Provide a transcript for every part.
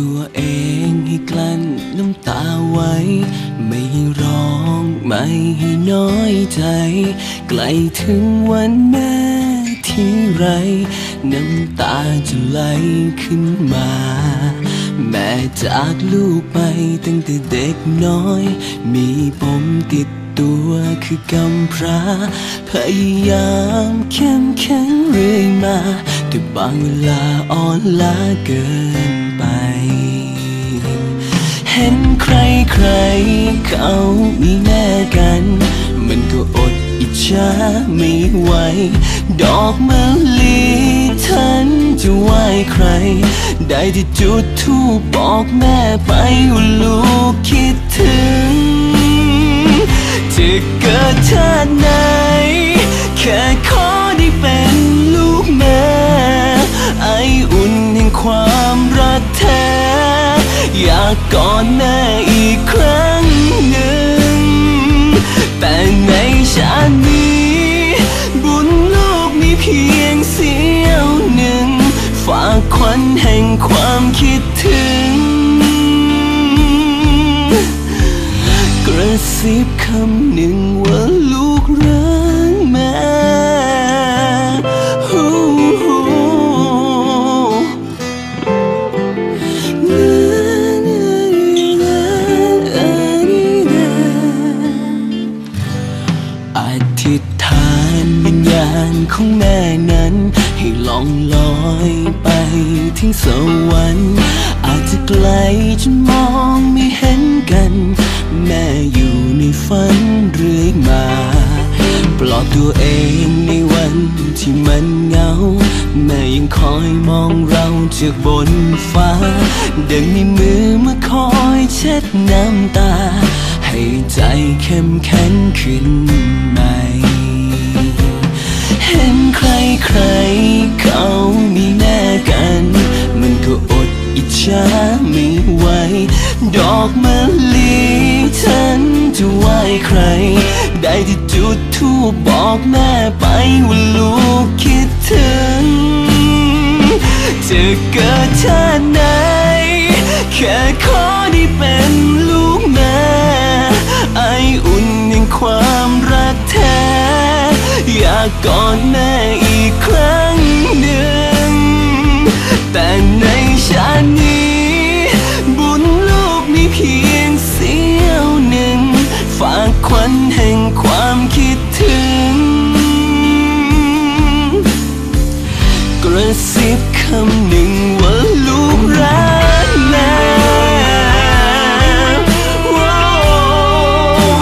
ตัวเองให้กลั้นน้ำตาไว้ ไม่ให้ร้องไม่ให้น้อยใจ ใกล้ถึงวันแม่ที่ไร น้ำตาจะไหลขึ้นมา แม่จากลูกไปตั้งแต่เด็กน้อย มีปมติดตัวคือกำพร้า พยายามเข้มแข็งเรื่อยมา แต่บางเวลาอ่อนล้าเกิน ห็นใครใครเขามีแม่กัน มันก็อดอิจฉาไม่ไหว ดอกมะลิฉันจะไหว้ใคร ได้ที่จุดทูปบอกแม่ไปว่าลูกคิดถึง จะเกิดชาติไหนแค่ากกอดแม่อีกครั้งหนึ่ง แต่ในชาตินี้ บุญลูกมีเพียงเสี้ยวหนึ่ง ฝากควันแห่งความคิดถึง กระซิบคำหนึ่งว่า สวรรค์ อาจจะไกลจนมองไม่เห็นกัน แม่อยู่ในฝันเรื่อยมา ปลอบตัวเองในวันที่มันเหงา แม่ยังคอยมองเราจากบนฟ้า เดังมีมือมาคอยเช็ดน้ำตา ให้ใจเข้มแข็งขึ้น อกมะลิฉันจะไหว้ใคร ได้ที่จุดทูปบอกแม่ไปว่าลูกคิดถึง จะเกิดชาติไหน แค่ขอได้เป็นลูกแม่ ไออุ่นแห่งความรักแท้ อยากกอดแม่อีกครั้งหนึ่ง แต่ในชาตินี้ ระซิบคำหนึ่งว่าลูกรักแม่ว้าว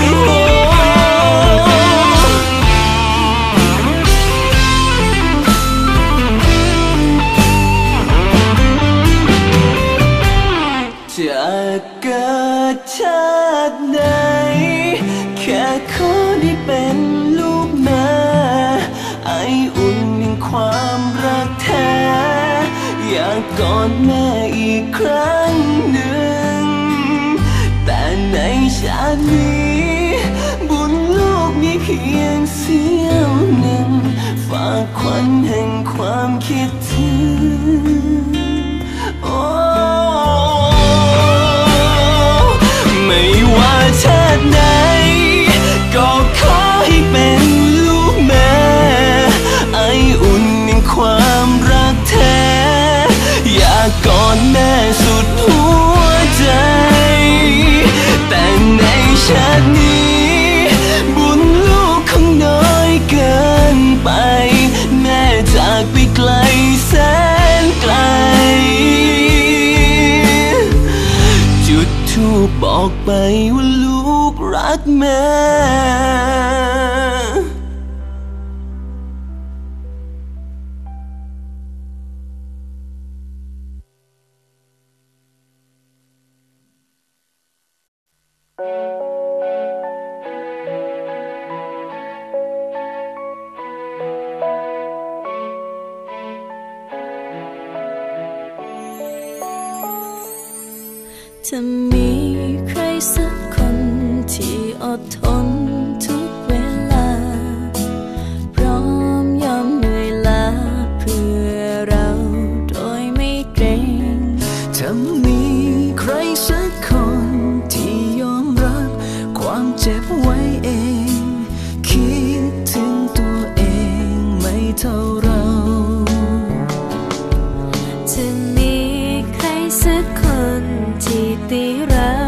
จะเกิดชาติากกอดแม่อีกครั้งหนึ่ง แต่ในชาตินี้ บุญลูกมีเพียงเสี้ยวหนึ่งฝากควัน บอกไปว่าลูกรักแม่ จะมีใครสักคนที่อดทนทุกเวลา พร้อมยอมเหนื่อยล้าเพื่อเราโดยไม่เกรงถ้า จิตีเรา